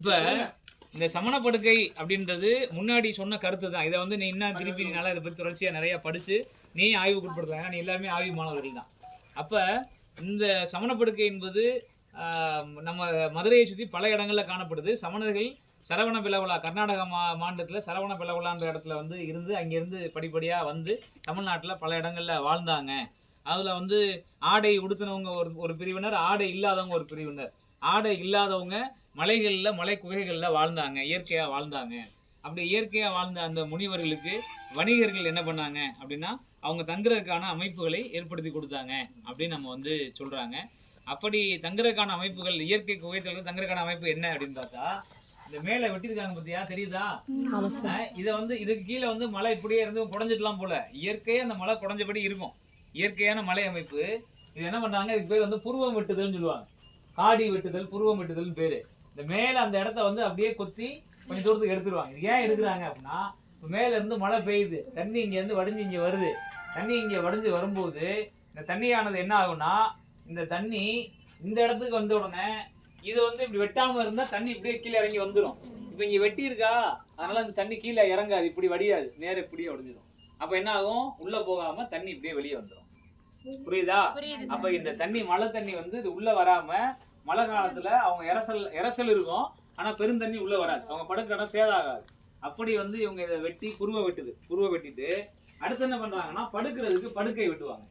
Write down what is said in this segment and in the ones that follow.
இப்ப இந்த சமணப்படுக்கை அப்படின்றது முன்னாடி சொன்ன கருத்து தான் இதை வந்து நீ என்ன திருப்பி நல்லா இதை பத்தி தொடர்ச்சியா நிறைய படிச்சு நீ ஆய்வுக்கு உட்படுத்தலாம் ஏன்னா நீ எல்லாருமே ஆய்வு மாணவர்கள் தான். அப்ப இந்த சமணப்படுக்கை என்பது நம்ம மதுரையை சுற்றி பல இடங்களில் காணப்படுது. சமணர்கள் சரவண பிளவலா கர்நாடக மா மாநிலத்தில் சரவண பிளவலான்ற இடத்துல வந்து இருந்து அங்கேருந்து படிப்படியாக வந்து தமிழ்நாட்டில் பல இடங்களில் வாழ்ந்தாங்க. அதில் வந்து ஆடை உடுத்தினவங்க ஒரு ஒரு பிரிவினர் ஆடை இல்லாதவங்க ஒரு பிரிவினர். ஆடை இல்லாதவங்க மலைகளில் மலை குகைகளில் வாழ்ந்தாங்க இயற்கையாக வாழ்ந்தாங்க. அப்படி இயற்கையாக வாழ்ந்த அந்த முனிவர்களுக்கு வணிகர்கள் என்ன பண்ணாங்க அப்படின்னா அவங்க தங்குறதுக்கான அமைப்புகளை ஏற்படுத்தி கொடுத்தாங்க அப்படின்னு நம்ம வந்து சொல்கிறாங்க அப்படி தங்குறதுக்கான அமைப்புகள் இயற்கை குகைத்தல் தங்குறதுக்கான அமைப்பு என்ன அப்படின்னு பார்த்தா இந்த மேலே வெட்டியிருக்காங்க பார்த்தியா தெரியுதா? இதை வந்து இதுக்கு கீழே வந்து மலை இப்படியே இருந்து குடஞ்சிடலாம் போல. இயற்கையாக அந்த மலை குடஞ்சபடி இருக்கும். இயற்கையான மலை அமைப்பு. இது என்ன பண்ணாங்க இதுக்கு பேர் வந்து புருவம் வெட்டுதல்னு சொல்லுவாங்க. காடி வெட்டுதல் புருவம் வெட்டுதல்னு பேரு. இந்த மேல அந்த இடத்த வந்து அப்படியே கொத்தி கொஞ்சம் தூரத்துக்கு எடுத்துருவாங்க. இது ஏன் எடுக்கிறாங்க அப்படின்னா இப்ப மேல இருந்து மழை பெய்யுது. தண்ணி இங்க இருந்து வடிஞ்சு இங்க வருது. தண்ணி இங்க வடிஞ்சு வரும்போது இந்த தண்ணியானது என்ன ஆகும்னா இந்த தண்ணி இந்த இடத்துக்கு வந்த உடனே இது வந்து இப்படி வெட்டாம இருந்தா தண்ணி இப்படியே கீழே இறங்கி வந்துடும் இப்போ இங்க வெட்டி இருக்கா அதனால இந்த தண்ணி கீழே இறங்காது. இப்படி வடியாது. நேர இப்படியே வடிஞ்சிடும் அப்ப என்ன ஆகும்? உள்ள போகாம தண்ணி இப்படியே வெளியே வந்துடும் புரியுதா? அப்ப இந்த தண்ணி மழை தண்ணி வந்து இது உள்ள வராம மழை காலத்துல அவங்க இறசல் இறசல் இருக்கும். ஆனா பெருந்தண்ணி உள்ள வராது. அவங்க படுக்கிற இடம் சேதாகாது. அப்படி வந்து இவங்க இதை வெட்டி குருவை வெட்டுது. குருவை வெட்டிட்டு அடுத்து என்ன பண்றாங்கன்னா படுக்கிறதுக்கு படுக்கை வெட்டுவாங்க.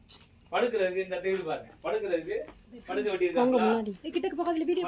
படுக்கிறதுக்கு இந்த தேடி பாருங்க. படுக்கிறதுக்கு படுக்கை வெட்டியிருக்காங்களா? கிட்டக்கு பக்கத்துல வீடியோ